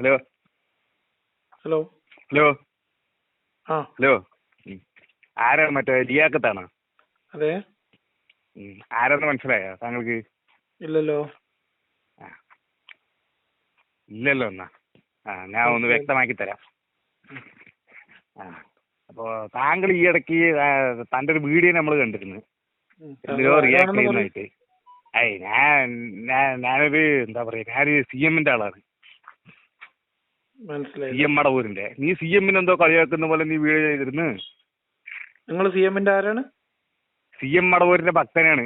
Hello. Hello. Hello. ആ. Hello. ആരാണ് മറ്റേ ലിയാക്കത്താണോ? അതെ. ആരാന്ന് മനസ്സിലായോ താങ്കൾക്ക്? ഇല്ലല്ലോ. ഇല്ലല്ലോ എന്നാ. ആ ഞാൻ ഒന്ന്. വ്യക്തമാക്കി തരാം. ആ. അപ്പോ താങ്കൾ ഈ ഇടയ്ക്ക് തന്റെ ഒരു വീഡിയോ നമ്മൾ കണ്ടിരുന്നു. എന്തിനോ റിയാക്ട് ചെയ്യുന്നതായിട്ട്. ഏയ് ഞാൻ ഞാൻ- ഞാനൊരു എന്താ പറയാ ഞാനൊരു സി എമ്മിന്റെ ആളാണ്. സി എം മടവൂരിന്റെ നീ സി എമ്മിന് എന്തോ കളിയാക്കുന്ന പോലെ നീ വീഡിയോ ചെയ്തിരുന്നു. നിങ്ങൾ സി എമ്മിന്റെ ആരാണ്? സി എം മടവൂരിന്റെ ഭക്തനാണ്.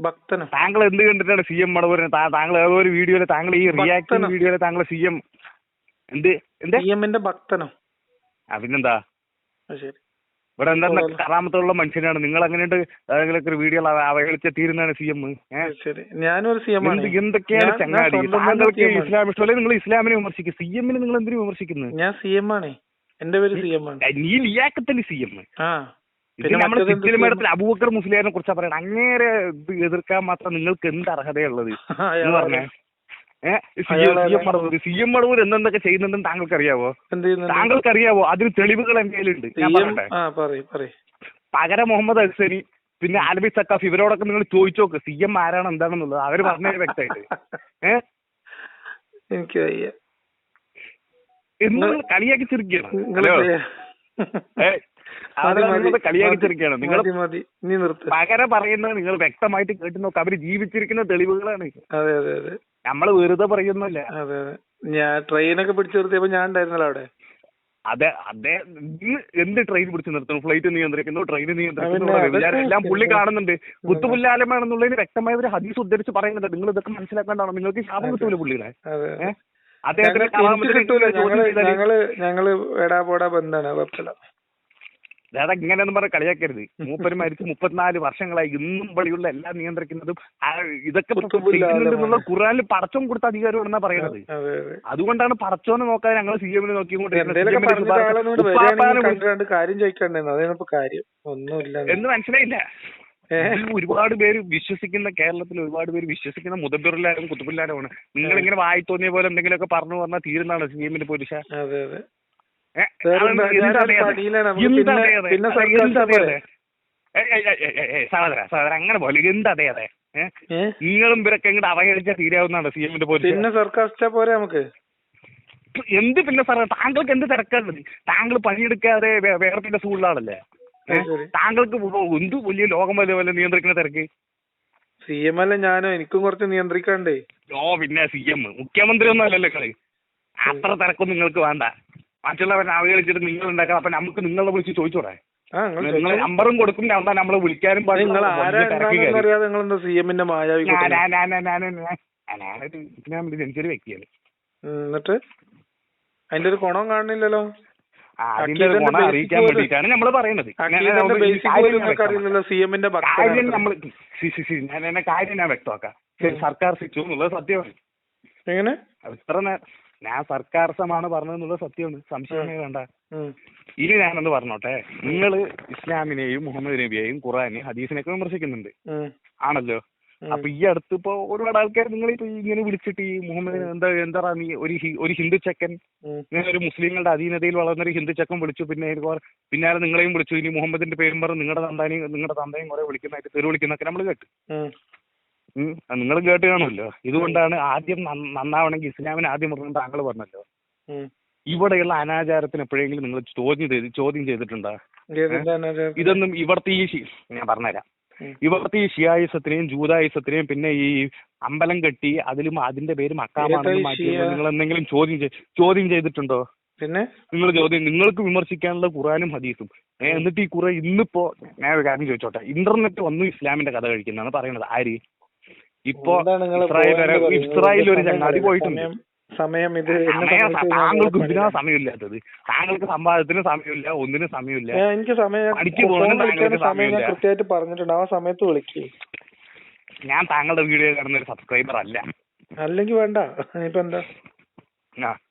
ഭക്തന്? താങ്കൾ എന്ത് കണ്ടിട്ടാണ് സി എം മടവൂരിനെ താങ്കൾ ഏതോ ഒരു വീഡിയോയിൽ താങ്കൾ ഈ റിയാക്ട് വീഡിയോയിൽ വീഡിയോയിൽ താങ്കൾ സി എം എന്ത്? എന്ത്? സി എമ്മിന്റെ ഭക്തനോ? ആ പിന്നെന്താ? ശരി. ഇവിടെ എന്താ. കറാമത്തുള്ള മനുഷ്യനാണ്. നിങ്ങൾ അങ്ങനെയുണ്ട് ഒരു വീഡിയോ അവഹേളിച്ച തീരുന്നതാണ് സി എം ഞാനൊരു സി എം എന്തൊക്കെയാണ് ചങ്ങാടി താങ്കൾക്ക് CM ആണ്. ഇസ്ലാം ഇഷ്ടമല്ലേ നിങ്ങൾ ഇസ്ലാമിനെ വിമർശിക്കും. സി എമ്മിനെ നിങ്ങൾ എന്തിനു വിമർശിക്കുന്നത് ഞാൻ സി എം ആണ്. എന്റെ പേര് സി എം ആണ്. നീ ലിയാക്കത്തല്ലേ സി എം നമ്മുടെ സിറ്റിൽ മേഡത്തിൽ അബൂബക്കർ മുസ്ലിയാരെ കുറിച്ചാ പറയണത് അങ്ങേരെ എതിർക്കാൻ മാത്രം നിങ്ങൾക്ക് എന്ത് അർഹതയുള്ളത് എന്ന് പറഞ്ഞേ. C. M Madavoor C M Madavoor എന്തെന്തൊക്കെ ചെയ്യുന്നുണ്ടെന്ന് താങ്കൾക്ക് അറിയാവോ താങ്കൾക്ക് അറിയാവോ അതിന് തെളിവുകൾ എന്റെ കയ്യിലുണ്ട് പകരം മുഹമ്മദ് അൽസരി പിന്നെ ആലബി സക്കാഫ് ഇവരോടൊക്കെ നിങ്ങൾ ചോദിച്ചു നോക്ക് സി എം ആരാണ് എന്താണെന്നുള്ളത്. അവർ പറഞ്ഞ വ്യക്തമായിട്ട്. ഏഹ് എനിക്ക് വയ്യ. കളിയാക്കി നിങ്ങളത് കളിയാക്കി ചിരിക്കണം നിങ്ങൾ പകരം പറയുന്നത് നിങ്ങൾ വ്യക്തമായിട്ട് കേട്ടു നോക്ക് അവർ ജീവിച്ചിരിക്കുന്ന തെളിവുകളാണ് അതെ അതെ അതെ. നമ്മൾ വെറുതെ പറയുന്നില്ല. അതെ ഞാൻ ട്രെയിനൊക്കെ പിടിച്ചു നിർത്തിയപ്പോ ഞാൻ ഉണ്ടായിരുന്നല്ലോ അവിടെ. അതെ അതെ. എന്ത് ട്രെയിൻ പിടിച്ച് നിർത്തുന്നു? ഫ്ലൈറ്റ് നിയന്ത്രിക്കുന്നു ട്രെയിൻ നിയന്ത്രിക്കുന്നു എല്ലാം പുള്ളി കാണുന്നുണ്ട്. കുത്തുപുല്ലാലമാണെന്നുള്ളതിന് വ്യക്തമായ ഒരു ഹദീസ് ഉദ്ധരിച്ച് പറയുന്നുണ്ട്. നിങ്ങൾ ഇതൊക്കെ മനസ്സിലാക്കേണ്ടതാണ്. നിങ്ങൾക്ക് ശാപം കിട്ടൂല പുള്ളിയുടെ? അദ്ദേഹത്തിന് ഞങ്ങൾ ഞങ്ങൾ എടാ പോടാ ബന്ധാണ്. കുഴപ്പമില്ല അതായത് ഇങ്ങനെയൊന്നും പറഞ്ഞ കളിയാക്കരുത്. മൂപ്പര് മരിച്ച് മുപ്പത്തിനാല് വർഷങ്ങളായി ഇന്നും വെളിയുള്ള എല്ലാം നിയന്ത്രിക്കുന്നതും ഇതൊക്കെ. ചെയ്യുന്നുണ്ടെന്നുള്ള ഖുറാനിൽ പടച്ചോൻ കൊടുത്ത അധികാരമാണെന്നാ പറയണത്. അതെ അതെ. അതുകൊണ്ടാണ് പടച്ചോനെ നോക്കാതെ ഞങ്ങൾ സി എമ്മിനെ എന്തേലൊക്കെ പറഞ്ഞിട്ട് ആളൊന്നും വരികയാണെങ്കിൽ കണ്ടു കണ്ട് കാര്യം ചോദിക്കണ്ടായിരുന്നു അതാണ് ഇപ്പൊ എന്ന് മനസ്സിലായില്ല. ഒരുപാട് പേര് വിശ്വസിക്കുന്ന കേരളത്തിൽ ഒരുപാട് പേര് വിശ്വസിക്കുന്ന മുതബിറിലാരും കുത്തുബില്ലാരുമാണ് നിങ്ങൾ ഇങ്ങനെ വായി തോന്നിയ പോലെ എന്തെങ്കിലുമൊക്കെ പറഞ്ഞു പറഞ്ഞാൽ തീരുന്നതാണ് സി എമ്മിന്റെ പോലീശ സഹോദര സഹോദര അങ്ങനെ പോലെ എന്ത് അതെ? നിങ്ങളും ഇവരൊക്കെ ഇങ്ങോട്ട് അവഹേളിച്ചാൽ തീരാവുന്നതാണ് സി എമ്മിന്റെ പോലീസ് പിന്നെ സർക്കാർ പോരെ നമുക്ക്? എന്ത് പിന്നെ സാറേ താങ്കൾക്ക് എന്ത് തിരക്കാണുള്ളത് താങ്കൾ പണിയെടുക്കാതെ വേറെ പിന്നെ സ്കൂളിലാണല്ലേ? താങ്കൾക്ക് എന്ത് വലിയ ലോകം വലിയ വല്ല നിയന്ത്രിക്കുന്ന തിരക്ക്? സി എം അല്ല ഞാനോ? എനിക്കും കുറച്ച് നിയന്ത്രിക്കണ്ടേ. ഓ പിന്നെ സി എം. മുഖ്യമന്ത്രി ഒന്നും അല്ലല്ലോ കളി അത്ര തിരക്കൊന്നും നിങ്ങൾക്ക് വേണ്ട. മറ്റുള്ളവരെ അവഹേളിച്ചിട്ട് നിങ്ങൾ ഉണ്ടാക്കാം അപ്പൊ നമുക്ക് നിങ്ങളെ വിളിച്ച് ചോദിച്ചോടെ? നിങ്ങൾ നമ്പറും കൊടുക്കും എന്താ നമ്മളെ വിളിക്കാനും ഞാനൊരു ജനിച്ചൊരു വ്യക്തിയാണ്. എന്നിട്ട്? അതിന്റെ ഒരു ഗുണം കാണുന്നില്ലല്ലോ? അതിന്റെ ഒരു ഗുണം അറിയിക്കാൻ വേണ്ടിയിട്ടാണ് നമ്മൾ പറയുന്നത്. കാര്യം നമ്മൾ ഞാൻ എന്നെ കാര്യം ഞാൻ വ്യക്തമാക്കാം. സർക്കാർ ശിച്ചു എന്നുള്ളത് സത്യമാണ്. എങ്ങനെ? ഇത്ര ഞാൻ സർക്കാർ സമാണ് പറഞ്ഞതെന്നുള്ള സത്യമാണ്. സംശയമേ വേണ്ട. ഇനി ഞാനൊന്ന് പറഞ്ഞോട്ടെ. നിങ്ങൾ ഇസ്ലാമിനെയും മുഹമ്മദ് നബിയെയും ഖുറാനെയും ഹദീസിനെയൊക്കെ വിമർശിക്കുന്നുണ്ട്. ആണല്ലോ. അപ്പൊ ഈ അടുത്ത് ഇപ്പൊ ഒരുപാട് ആൾക്കാർ നിങ്ങൾ ഇപ്പൊ ഇങ്ങനെ വിളിച്ചിട്ട് ഈ മുഹമ്മദ് എന്താ എന്താ നീ ഒരു ഒരു ഹിന്ദു ചെക്കൻ ഇങ്ങനെ ഒരു മുസ്ലിങ്ങളുടെ അധീനതയിൽ വളർന്ന ഒരു ഹിന്ദു ചെക്കൻ വിളിച്ചു. പിന്നെ പിന്നാലെ നിങ്ങളെയും വിളിച്ചു. ഇനി മുഹമ്മദിന്റെ പേരും പറഞ്ഞ് നിങ്ങളുടെ തന്താനെയും നിങ്ങളുടെ തന്തയും കുറെ വിളിക്കുന്നതായിട്ട് തെറി വിളിക്കുന്നൊക്കെ നമ്മൾ കേട്ടു. നിങ്ങൾ കേട്ട് കാണുമല്ലോ. ഇതുകൊണ്ടാണ് ആദ്യം നന്ന- നന്നാവണമെങ്കിൽ ഇസ്ലാമിനെ ആദ്യം പറഞ്ഞത് താങ്കൾ പറഞ്ഞല്ലോ. ഇവിടെയുള്ള അനാചാരത്തിന് എപ്പോഴെങ്കിലും നിങ്ങൾ ചോദ്യം ചെയ്ത് ചോദ്യം ചെയ്തിട്ടുണ്ടോ? ഇതൊന്നും ഇവിടുത്തെ ഈ ഞാൻ പറഞ്ഞുതരാം. ഇവിടുത്തെ ഈ ഷിയായിസത്തിനെയും ജൂതായിസത്തിനെയും പിന്നെ ഈ അമ്പലം കെട്ടി അതിലും അതിന്റെ പേര് മക്കാമാണെന്ന് മാറ്റി നിങ്ങൾ എന്തെങ്കിലും ചോദ്യം ചോദ്യം ചെയ്തിട്ടുണ്ടോ? പിന്നെ? നിങ്ങൾ ചോദ്യം നിങ്ങൾക്ക് വിമർശിക്കാനുള്ള ഖുറാനും ഹദീസും. എന്നിട്ട് ഈ ഖുറ ഇന്നിപ്പോ ഞാൻ ഒരു കാര്യം ചോദിച്ചോട്ടെ. ഇന്റർനെറ്റ് വന്നു ഇസ്ലാമിന്റെ കഥ കഴിക്കുന്നതാണ് പറയുന്നത്. ആര്? ഇപ്പോ ഇസ്രായേൽ ഒരു point ഇസ്രായേൽ ഒരു ചങ്ങാതി പോയിട്ടുണ്ട്. സമയം- ഇത് താങ്കൾക്ക് ഇതിനാ സമയമില്ലാത്തത്. താങ്കൾക്ക് സംവാദത്തിന് സമയമില്ല ഒന്നിനും സമയമില്ല. എനിക്ക് സമയം വിളിക്കാൻ താങ്കൾക്ക് സമയം ഞാൻ കൃത്യമായിട്ട് പറഞ്ഞിട്ടുണ്ട്. ആ സമയത്ത് വിളിക്കേ. ഞാൻ താങ്കളുടെ വീഡിയോ കാണുന്ന ഒരു സബ്സ്ക്രൈബർ അല്ല. അല്ലെങ്കിൽ വേണ്ട. ഇനിയിപ്പോ എന്താ?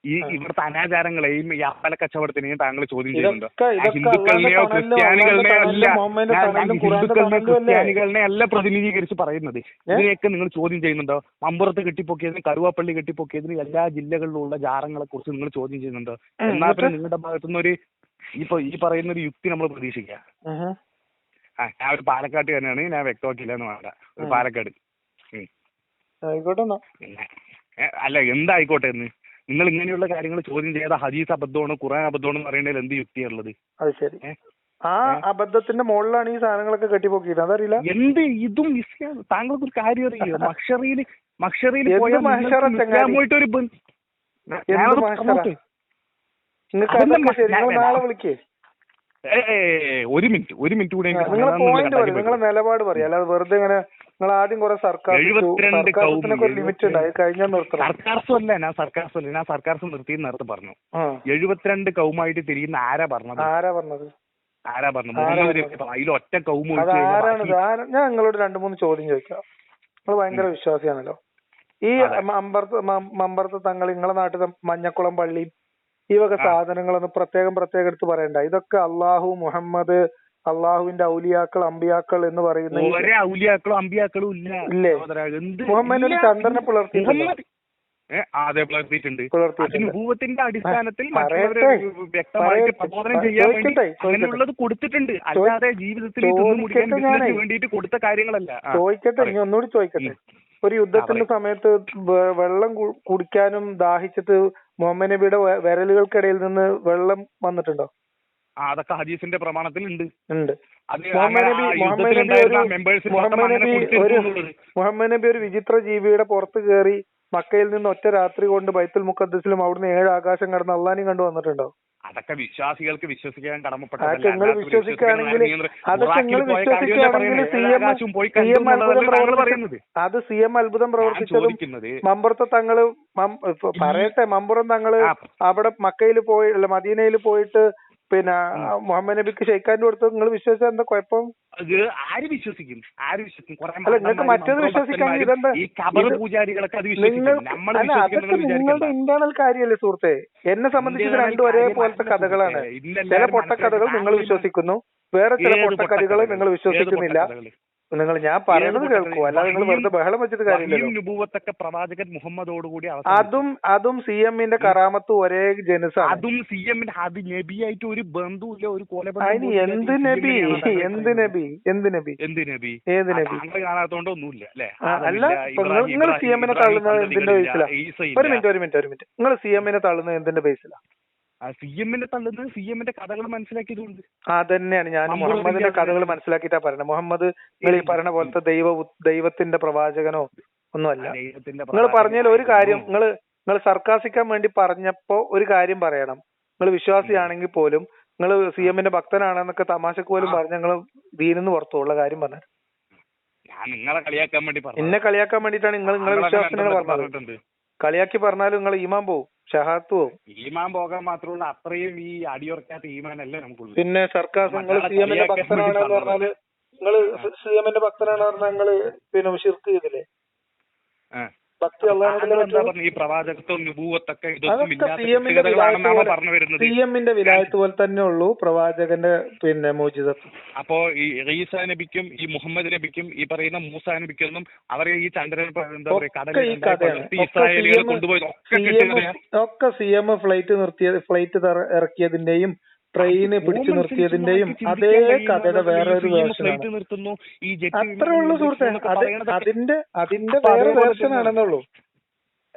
ഈ. ഇവിടുത്തെ അനാചാരങ്ങളെയും ഈ അമ്പല കച്ചവടത്തിനെയും താങ്കൾ ചോദ്യം ചെയ്യുന്നുണ്ടോ? അല്ല. ഹിന്ദുക്കളിനെ ക്രിസ്ത്യാനികളിനെ അല്ല? പ്രതിനിധീകരിച്ച് പറയുന്നത്. ഇതിനെയൊക്കെ നിങ്ങൾ ചോദ്യം ചെയ്യുന്നുണ്ടോ? മമ്പുറത്ത് കെട്ടിപ്പൊക്കിയതിന് കരുവാപ്പള്ളി കെട്ടിപ്പൊക്കിയതിന് എല്ലാ ജില്ലകളിലുള്ള ജാറങ്ങളെ കുറിച്ച് നിങ്ങൾ ചോദ്യം ചെയ്യുന്നുണ്ടോ? എന്നാൽ പിന്നെ? നിങ്ങളുടെ ഭാഗത്തുനിന്ന് ഒരു ഇപ്പൊ ഈ പറയുന്ന ഒരു യുക്തി നമ്മൾ പ്രതീക്ഷിക്കാം ആ ഞാൻ ഒരു പാലക്കാട്ട് തന്നെയാണ് ഞാൻ വ്യക്തമാക്കില്ല എന്ന് വേണ്ട ഒരു പാലക്കാട്. ആയിക്കോട്ടെ അല്ല എന്തായിക്കോട്ടെ എന്ന് നിങ്ങൾ ഇങ്ങനെയുള്ള കാര്യങ്ങൾ ചോദ്യം ചെയ്ത ഹദീസ് അബദ്ധമാണ് ഖുറാൻ അബദ്ധമാണ് എന്ന് പറയുന്നതിൽ എന്ത് യുക്തിയുള്ളത് അത് ശരി. ആ അബദ്ധത്തിന്റെ മുകളിലാണ് ഈ സാധനങ്ങളൊക്കെ കെട്ടിപ്പോക്കിയത് അതറിയില്ല. എന്ത് ഇതും താങ്കൾക്ക് ഒരു കാര്യം അറിയോ? മക്ഷറിയിൽ മക്ഷറിയിൽ പോയിട്ട് ഒരു നാളെ വിളിക്കേ. ഒരു മിനിറ്റ് ഒരു മിനിറ്റ് കൂടെ എനിക്ക് നിങ്ങളെ സമാധാനം പോയിന്റ് ഉണ്ടാക്കി പറയും നിങ്ങളെ നിലപാട് പറയാം. അല്ലാതെ വെറുതെ ഇങ്ങനെ നിങ്ങൾ ആദ്യം കുറെ സർക്കാർ ലിമിറ്റ് ഉണ്ട്. കഴിഞ്ഞാൽ നിർത്തണം. സർക്കാർസും അല്ല ഞാൻ സർക്കാർസും അല്ല ഞാൻ സർക്കാർസും നിർത്തി നേരത്തെ പറഞ്ഞു. എഴുപത്തിരണ്ട് കൗമായിട്ട് തിരിയുന്ന ആരാ പറഞ്ഞത്? ആരാ പറഞ്ഞത്? ആരാ പറഞ്ഞത്? അതിൽ ഒറ്റ കൗമ ആരാണ് ഞാൻ നിങ്ങളോട് രണ്ടു മൂന്ന് ചോദ്യം ചോദിക്കാം. നിങ്ങൾ ഭയങ്കര വിശ്വാസിയാണല്ലോ. ഈ. മമ്പർത്ത് മമ്പർത്ത് തങ്ങൾ നിങ്ങളെ നാട്ടിലെ മഞ്ഞക്കുളം പള്ളിയും ഈ വക. സാധനങ്ങളൊന്നും പ്രത്യേകം പ്രത്യേകം എടുത്ത് പറയണ്ട ഇതൊക്കെ അള്ളാഹു മുഹമ്മദ് അള്ളാഹുവിന്റെ ഔലിയാക്കൾ അമ്പിയാക്കൾ എന്ന് പറയുന്ന ഇല്ല ഇല്ലേ? സഹോദരാ. എന്ത് മുഹമ്മദ് നബി ചന്ദ്രനെ പുലർത്തിയിട്ടുണ്ടോ? അതെ പുലർത്തിയിട്ടുണ്ട്. അത് പുലർത്തിയിട്ടുണ്ട് അടിസ്ഥാനത്തിൽ മറ്റുള്ളവരെ വ്യക്തമായിട്ട്. പ്രബോധനം ചെയ്യാൻ വേണ്ടി. അങ്ങനെയുള്ളത് കൊടുത്തിട്ടുണ്ട്. അല്ലാതെ ജീവിതത്തിൽ ചോദിക്കട്ടെ വേണ്ടിയിട്ട് കൊടുത്ത കാര്യങ്ങളല്ല. ചോദിക്കട്ടെ. ഇനി ഒന്നുകൂടി ചോദിക്കട്ടെ. ഒരു യുദ്ധത്തിന്റെ സമയത്ത് വെള്ളം കുടിക്കാനും ദാഹിച്ചിട്ട് മുഹമ്മദ് നബിയുടെ വിരലുകൾക്കിടയിൽ നിന്ന് വെള്ളം വന്നിട്ടുണ്ടോ? അതൊക്കെ ഹദീസിന്റെ പ്രമാണത്തിൽ ഉണ്ട്. ഉണ്ട്. മുഹമ്മദ് നബി ഒരു വിചിത്ര ജീവിയുടെ പുറത്ത് കയറി മക്കയിൽ നിന്ന് ഒറ്റ രാത്രി കൊണ്ട് ബൈത്തുൽ മുക്കദ്സിലും അവിടുന്ന് ഏഴ് ആകാശം കടന്ന് അള്ളാനും കണ്ടു വന്നിട്ടുണ്ടോ? അതൊക്കെ വിശ്വാസികൾക്ക് വിശ്വസിക്കാൻ പറയുന്നത്. അത് സി എം അത്ഭുതം പ്രവർത്തിച്ചതും മമ്പുറത്തെ തങ്ങൾ പറയട്ടെ മമ്പുറം തങ്ങൾ അവിടെ മക്കയിൽ പോയി അല്ല മദീനയിൽ പോയിട്ട് പിന്നെ മുഹമ്മദ് നബിക്ക് ഷെയ്ഖാന്റെ കൊടുത്ത് നിങ്ങൾ വിശ്വസിച്ചാൽ എന്താ കുഴപ്പം? അത് ആര് വിശ്വസിക്കും? ആര് വിശ്വസിക്കും? അല്ല, നിങ്ങൾക്ക് മറ്റേത് വിശ്വസിക്കാൻ ഇതെന്താ? ഈ കബർ പൂജാരികളൊക്കെ അത് അതൊക്കെ നിങ്ങളുടെ ഇന്റേണൽ കാര്യമല്ലേ സുഹൃത്തെ? എന്നെ സംബന്ധിച്ച് രണ്ടും ഒരേപോലത്തെ കഥകളാണ്. ചില പൊട്ടക്കഥകൾ നിങ്ങൾ വിശ്വസിക്കുന്നു. വേറെ ചില പൊട്ടക്കഥകൾ? നിങ്ങൾ വിശ്വസിക്കുന്നില്ല. നിങ്ങൾ ഞാൻ പറയുന്നത് കേൾക്കൂ. അല്ലാതെ നിങ്ങൾ വെറുതെ ബഹളം വെച്ചിട്ട് കാര്യമില്ലല്ലോ. പ്രവാചകൻ മുഹമ്മദോടുകൂടി അതും അതും സി എമ്മിന്റെ കറാമത്ത് ഒരേ ജനുസാണ്. അതും സി എമ്മിന്റെ അത് നബിയായിട്ട് ഒരു ബന്ധുവില്ല ഒരു അതിന് എന്ത് നബി? എന്ത് നബി? എന്ത് നബി? എന്ത് നബി? ഏത് നബി? താങ്കൾ കാണാത്തൊണ്ട് ഒന്നുമില്ല അല്ലെ? അല്ല നിങ്ങൾ നിങ്ങൾ സി എമ്മിനെ തള്ളുന്നത് എന്തിന്റെ ബേസിലാ. ഒരു മിനിറ്റ് ഒരു മിനിറ്റ് ഒരു മിനിറ്റ്. നിങ്ങൾ സി എമ്മിനെ തള്ളുന്നത് എന്തിന്റെ ബേസിലാ. സി എമ്മിന്റെ തള്ളുന്നത് സി എമ്മിന്റെ കഥകൾ മനസ്സിലാക്കിയതുകൊണ്ട്. അതന്നെയാണ്. ഞാൻ മുഹമ്മദിന്റെ കഥകൾ മനസ്സിലാക്കിയിട്ടാ പറയുന്നത് മുഹമ്മദ് നിങ്ങൾ ഈ പറയുന്ന പോലത്തെ ദൈവ ദൈവത്തിന്റെ പ്രവാചകനോ ഒന്നുമല്ല. നിങ്ങൾ പറഞ്ഞതിൽ ഒരു കാര്യം നിങ്ങൾ നിങ്ങൾ സർക്കാസിക്കാൻ വേണ്ടി പറഞ്ഞപ്പോ ഒരു കാര്യം പറയണം. നിങ്ങൾ വിശ്വാസിയാണെങ്കിൽ പോലും നിങ്ങൾ സി എമ്മിന്റെ ഭക്തനാണെന്നൊക്കെ തമാശക്ക് പോലും പറഞ്ഞ നിങ്ങൾ ദീനെന്ന് പുറത്തുള്ള കാര്യം പറഞ്ഞു. നിങ്ങളെ കളിയാക്കാൻ വേണ്ടി എന്നെ കളിയാക്കാൻ വേണ്ടിയിട്ടാണ് നിങ്ങൾ നിങ്ങളെ വിശ്വാസത്തിനാണ് പറഞ്ഞത്. കളിയാക്കി പറഞ്ഞാലും നിങ്ങൾ ഈമാൻ പോവും. ഷഹാത്ത് പോവും ഈമാൻ പോകാൻ മാത്രമുള്ള അത്രയും ഈ അടിയുറക്കാത്ത ഈമാനല്ലേ നമുക്കുള്ളൂ. പിന്നെ സർക്കാർ നിങ്ങൾ സി എമ്മിന്റെ ഭക്തനാണെന്ന് പറഞ്ഞാൽ നിങ്ങൾ സി എമ്മിന്റെ ഭക്തനാണെന്ന് പറഞ്ഞാൽ നിങ്ങൾ പിന്നെ ഷിർക്ക് ചെയ്തില്ലേ ഈ പ്രവാചകത്വം നുപൂവത്തൊക്കെ സി എമ്മിന്റെ വിലായത്ത് പോലെ തന്നെ ഉള്ളൂ പ്രവാചകന്റെ പിന്നെ മോചിതത്വം. അപ്പോ ഈ ഈസാ നബിക്കും ഈ മുഹമ്മദ് നബിക്കും ഈ പറയുന്ന മൂസ നബിക്കൊന്നും അവരെ ഈ ചന്ദ്രൻ എന്താ കൊണ്ടുപോയി ഒക്കെ സി എം ഫ്ലൈറ്റ് നിർത്തിയത് ഫ്ലൈറ്റ് ഇറക്കിയതിന്റെയും ട്രെയിന് പിടിച്ചു നിർത്തിയതിന്റെയും അതേ കഥയുടെ വേറൊരു വേർഷനാണ്. അത്രേ ഉള്ളൂ സുഹൃത്തെ. അത് അതിന്റെ അതിന്റെ വേറെ വേർഷനാണെന്നുള്ളൂ.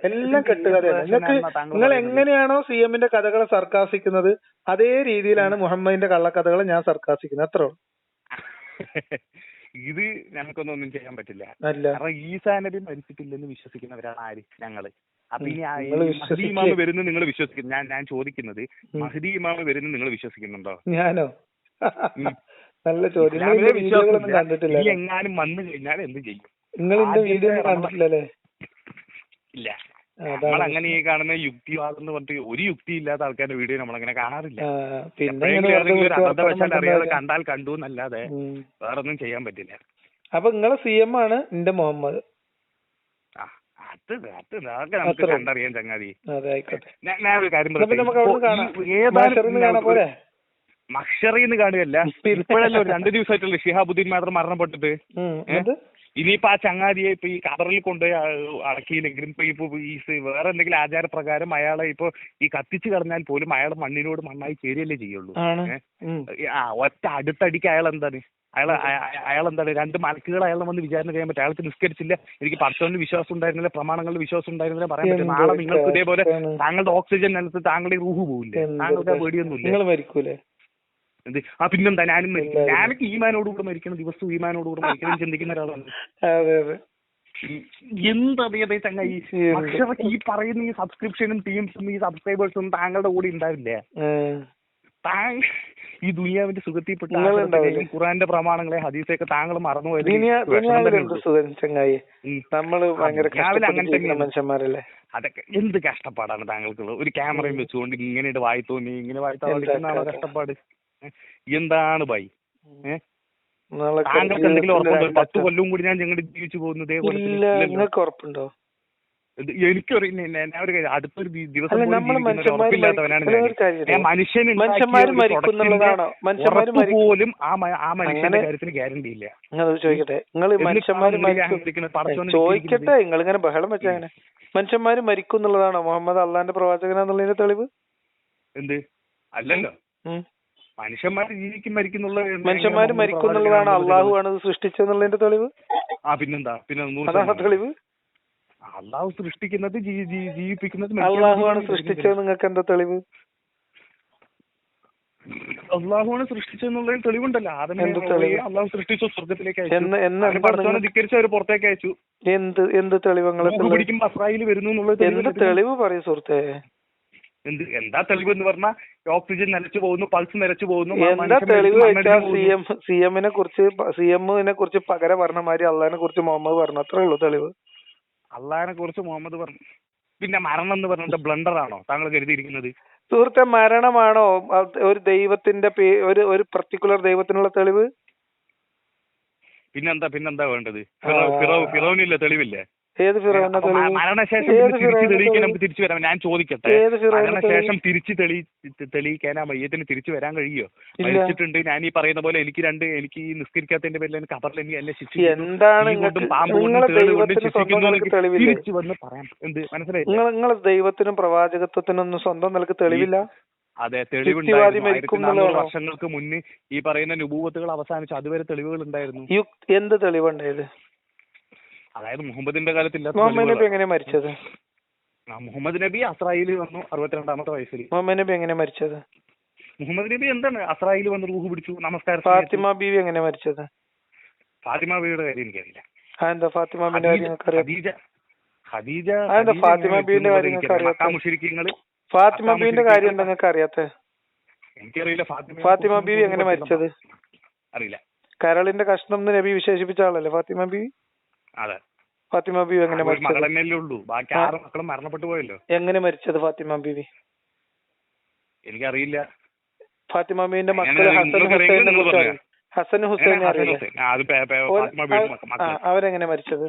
എല്ലാം കെട്ടുകഥയാണ്. നിങ്ങൾക്ക് നിങ്ങൾ എങ്ങനെയാണോ സി എമ്മിന്റെ കഥകളെ സർക്കാസിക്കുന്നത് അതേ രീതിയിലാണ് മുഹമ്മദിന്റെ കള്ളക്കഥകളെ ഞാൻ സർക്കാസിക്കുന്നത്. അത്രേ ഉള്ളൂ. ഇത് ഞങ്ങൾക്കൊന്നും ഒന്നും ചെയ്യാൻ പറ്റില്ല. കാരണം ഈ സാനബി മരിച്ചിട്ടില്ലെന്ന് വിശ്വസിക്കുന്നവരാണ് ആര്? ഞങ്ങൾ. അപ്പൊ ഈ നിങ്ങൾ മഹദി ഇമാമ് വരുന്നു നിങ്ങൾ വിശ്വസിക്കുന്നു ഞാൻ ഞാൻ ചോദിക്കുന്നത് മഹ്ദി ഇമാമ് വരുന്നു നിങ്ങൾ വിശ്വസിക്കുന്നുണ്ടോ? ഞാനോ? നല്ല ചോദ്യം. കണ്ടിട്ടില്ല എങ്ങാനും വന്നു കഴിഞ്ഞാൽ എന്ത് ചെയ്യും? നിങ്ങൾ എന്റെ വീഡിയോ കണ്ടിട്ടില്ലല്ലേ? ഇല്ല. നമ്മൾ അങ്ങനെ ഈ കാണുന്ന യുക്തിവാദം എന്ന് പറഞ്ഞിട്ട് ഒരു യുക്തി ഇല്ലാത്ത ആൾക്കാരുടെ വീഡിയോ നമ്മൾ അങ്ങനെ കാണാറില്ല പിന്നെ അറിയാതെ കണ്ടാൽ കണ്ടു എന്നല്ലാതെ വേറെ വേറൊന്നും ചെയ്യാൻ പറ്റില്ല. അപ്പൊ നിങ്ങളെ സി എം ആണ് എന്റെ മുഹമ്മദ്. അത് അത് അതൊക്കെ നമുക്ക് കണ്ടറിയാൻ കണ്ടറിയാം ചങ്ങാതി. ഞാൻ ഒരു കാര്യം പോരെ. മക്ഷറിന്ന് കാണുകയല്ല. ഇപ്പോഴല്ലോ രണ്ടു ദിവസമായിട്ടുള്ള ഷിഹാബുദ്ദീൻ മാത്രം മരണപ്പെട്ടിട്ട്. ഇനിയിപ്പോ ആ ചങ്ങാതിയെ ഇപ്പൊ ഈ കബറിൽ കൊണ്ടുപോയി അടക്കിയില്ലെങ്കിലും ഇപ്പൊ ഇപ്പൊ ഈ വേറെ എന്തെങ്കിലും ആചാരപ്രകാരം അയാളെ ഇപ്പൊ ഈ കത്തിച്ചു കളഞ്ഞാൽ പോലും അയാൾ മണ്ണിനോട് മണ്ണായി ചേരുകയല്ലേ ചെയ്യുള്ളൂ. ആ ഒറ്റ അടുത്തടിക്ക് അയാൾ എന്താണ്? അയാൾ അയാൾ എന്താണ് രണ്ട് മലക്കുകൾ അയാളെ വന്ന് വിചാരണ ചെയ്യാൻ പറ്റും. അയാൾക്ക് നിസ്കരിച്ചില്ല. എനിക്ക് പഠിച്ചവന് വിശ്വാസം ഉണ്ടായിരുന്നില്ല പ്രമാണങ്ങളിൽ വിശ്വാസം ഉണ്ടായിരുന്നില്ല പറയാൻ പറ്റും നാളെ നിങ്ങൾക്ക് ഇതേപോലെ. താങ്കളുടെ ഓക്സിജൻ നിലത്ത് താങ്കളുടെ റൂഹ് പോവില്ലേ? എന്ത് താങ്കൾക്ക് ആ പേടിയൊന്നുമില്ല? എന്ത്? ആ പിന്നെന്താ? ഞാനും മരിക്കും. ഞാനൊക്കെ ഈമാനോടുകൂടെ മരിക്കണം ദിവസവും ഈമാനോടുകൂടെ മരിക്കണം ചിന്തിക്കുന്ന ഒരാളാണ്. എന്തറിയാതെ ചങ്ങായി? അക്ഷരക്ക് ഈ പറയുന്ന ഈ സബ്സ്ക്രിപ്ഷനും ടീംസും ഈ സബ്സ്ക്രൈബേഴ്സും താങ്കളുടെ കൂടെ ഉണ്ടാവില്ലേ? താങ്ക് താങ്കൾ ഈ ദുനിയാവിന്റെ സുഖത്തിൽപ്പെട്ട ഖുറാന്റെ പ്രമാണങ്ങളെ ഹദീസൊക്കെ താങ്കൾ മറന്നുപോയത്. നമ്മൾ ഭയങ്കര. മനുഷ്യന്മാരല്ലേ? അതൊക്കെ എന്ത് കഷ്ടപ്പാടാണ് താങ്കൾക്കുള്ളത്? ഒരു ക്യാമറയും വെച്ചുകൊണ്ട് ഇങ്ങനെ വായി തോന്നി ഇങ്ങനെ വായി തോന്നി. കഷ്ടപ്പാട്? എന്താണ് ബൈ? താങ്കൾക്ക് എന്തെങ്കിലും ഉറപ്പുണ്ടോ? പത്ത് കൊല്ലവും കൊല്ലം കൂടി ഞാൻ ഞങ്ങളുടെ ജീവിച്ചു പോകുന്നത് നിങ്ങൾക്ക് ഉറപ്പുണ്ടോ ഞാൻ ഒരു കാര്യം, അടുത്തൊരു ദിവസം മനുഷ്യൻ മരിക്കുന്നുള്ളതാണോ? പോലും ആ ആ മനുഷ്യന്റെ അങ്ങനെ- കാര്യത്തിന് ഗ്യാരണ്ടി ഇല്ല. ചോദിക്കട്ടെ? നിങ്ങൾ ചോദിക്കട്ടെ നിങ്ങൾ ഇങ്ങനെ ബഹളം വെച്ചങ്ങനെ മനുഷ്യന്മാര് മരിക്കും എന്നുള്ളതാണോ മുഹമ്മദ് അള്ളാന്റെ പ്രവാചകനാന്നുള്ളതിന്റെ തെളിവ്? എന്ത്? അല്ലല്ലോ. മനുഷ്യന്മാർ ജീവിക്കും മരിക്കുന്നുള്ള മനുഷ്യന്മാര് മരിക്കും എന്നുള്ളതാണ് അള്ളാഹു ആണ് സൃഷ്ടിച്ചെന്നുള്ളതിന്റെ തെളിവ്? ആ പിന്നെന്താ? പിന്നെ തെളിവ്? അള്ളാഹു സൃഷ്ടിക്കുന്നത് ജീവിപ്പിക്കുന്നത് അള്ളാഹുവാണ് സൃഷ്ടിച്ചത് നിങ്ങൾക്ക് എന്താ തെളിവ്? അള്ളാഹുവാണ് സൃഷ്ടിച്ചെന്നുള്ളതിന് തെളിവുണ്ടല്ലോ? ഹവ്വയെ അള്ളാഹു സൃഷ്ടിച്ചു സ്വർഗത്തിലേക്ക് അയച്ചു. ധിക്കരിച്ച് അവർ പുറത്തേക്ക് അയച്ചു. എന്ത് എന്ത് തെളിവ് അസ്രായിൽ പിടിക്കുമ്പോ അസ്രായേൽ വരുന്നു എന്നുള്ളത് എന്ത് തെളിവ് പറയൂ സുഹൃത്തെ. എന്ത് എന്താ തെളിവ് എന്ന് പറഞ്ഞാൽ ഓക്സിജൻ നിലച്ചു പോകുന്നു പൾസ് നിലച്ചു പോകുന്നു എന്താ തെളിവ് വെച്ചാൽ സി എം സി എമ്മിനെ കുറിച്ച് സി എമ്മിനെ കുറിച്ച് പകരം പറഞ്ഞ മാതിരി അള്ളാഹിനെ കുറിച്ച് മുഹമ്മദ് പറഞ്ഞു അത്രേ ഉള്ളൂ തെളിവ്. അള്ളാഹിനെ കുറിച്ച് മുഹമ്മദ് പറഞ്ഞു പിന്നെ മരണം എന്ന് പറഞ്ഞിട്ട് ബ്ലണ്ടർ ആണോ താങ്കൾ കരുതിയിരിക്കുന്നത്? സുഹൃത്തെ മരണമാണോ ഒരു ദൈവത്തിന്റെ ഒരു ഒരു പർട്ടിക്കുലർ ദൈവത്തിനുള്ള തെളിവ്? പിന്നെന്താ പിന്നെന്താ വേണ്ടത്? ഫിറോനില്ല തെളിവില്ലേ? ഏത് തെളിവ് മരണശേഷം തിരിച്ച് തെളിയിക്കാൻ തിരിച്ചു വരാം. ഞാൻ ചോദിക്കട്ടെ? മരണശേഷം തിരിച്ചു തെളി തെളിയിക്കാൻ ആ മയ്യത്തിന് തിരിച്ചു വരാൻ കഴിയോ? മരിച്ചിട്ടുണ്ട്. ഞാൻ ഈ പറയുന്ന പോലെ എനിക്ക് രണ്ട് എനിക്ക് ഈ നിസ്കരിക്കാത്തതിന്റെ പേരിൽ എനിക്ക് കബറിൽ എനിക്ക് എന്നെ എന്താണ് സ്വന്തം നിലയ്ക്ക് തിരിച്ചു വന്ന് പറയാം. എന്ത്? മനസ്സിലായി നിങ്ങൾ ദൈവത്തിനും പ്രവാചകത്വത്തിനൊന്നും സ്വന്തം നിലയ്ക്ക് തെളിവില്ല? അതെ തെളിവുണ്ടായിരുന്നു. വർഷങ്ങൾക്ക് മുന്നേ ഈ പറയുന്ന നുപൂവത്തുകൾ അവസാനിച്ചു. അതുവരെ തെളിവുകൾ ഉണ്ടായിരുന്നു. എന്ത് തെളിവുണ്ടായത് അതായത് മുഹമ്മദിന്റെ കാലത്തില്ലാത്ത മുഹമ്മദ് നബി എങ്ങനെ മരിച്ചത്? മുഹമ്മദ് നബി അസ്രായേൽ വന്നു അറുപത്തിരണ്ടാമത്തെ വയസ്സിൽ. മുഹമ്മദ് നബി എങ്ങനെ മരിച്ചത്? മുഹമ്മദ് നബി എന്താണ് അസ്രായേൽ വന്ന് റൂഹ് പിടിച്ചു നമസ്കാരം ഫാത്തിമ ബീവി എങ്ങനെ മരിച്ചത്? ഫാത്തിമ ബീവിയുടെ കാര്യം എനിക്കറിയില്ല. എന്താ ഫാത്തിമ ബീവിന്റെ ഖദീജ ഫാത്തിമ ബീവിന്റെ കാര്യം ഫാത്തിമ ബീവിന്റെ കാര്യം എന്താ നിങ്ങൾക്ക് അറിയാത്ത എനിക്കറിയില്ല ഫാത്തിമ ഫാത്തിമ ബീവി എങ്ങനെ മരിച്ചത്? അറിയില്ല. കരളിന്റെ കഷ്ണം നബി വിശേഷിപ്പിച്ച ആളല്ലേ ഫാത്തിമ ബീവി? അതെ. ഫാത്തിമ ബീവി എങ്ങനെ മരിച്ചു മരിച്ചത്? ബാക്കി ആറ് മക്കളും മരണപ്പെട്ടു പോയല്ലോ. എങ്ങനെ മരിച്ചത് ഫാത്തിമ ബീവി? എനിക്കറിയില്ല. ഫാത്തിമ ബീവിന്റെ മക്കൾ ഹസൻ ഹുസൈനെ കുറിച്ച് ഹസൻ? ഹുസൈനെ മക്കൾ. അവരെങ്ങനെ മരിച്ചത്?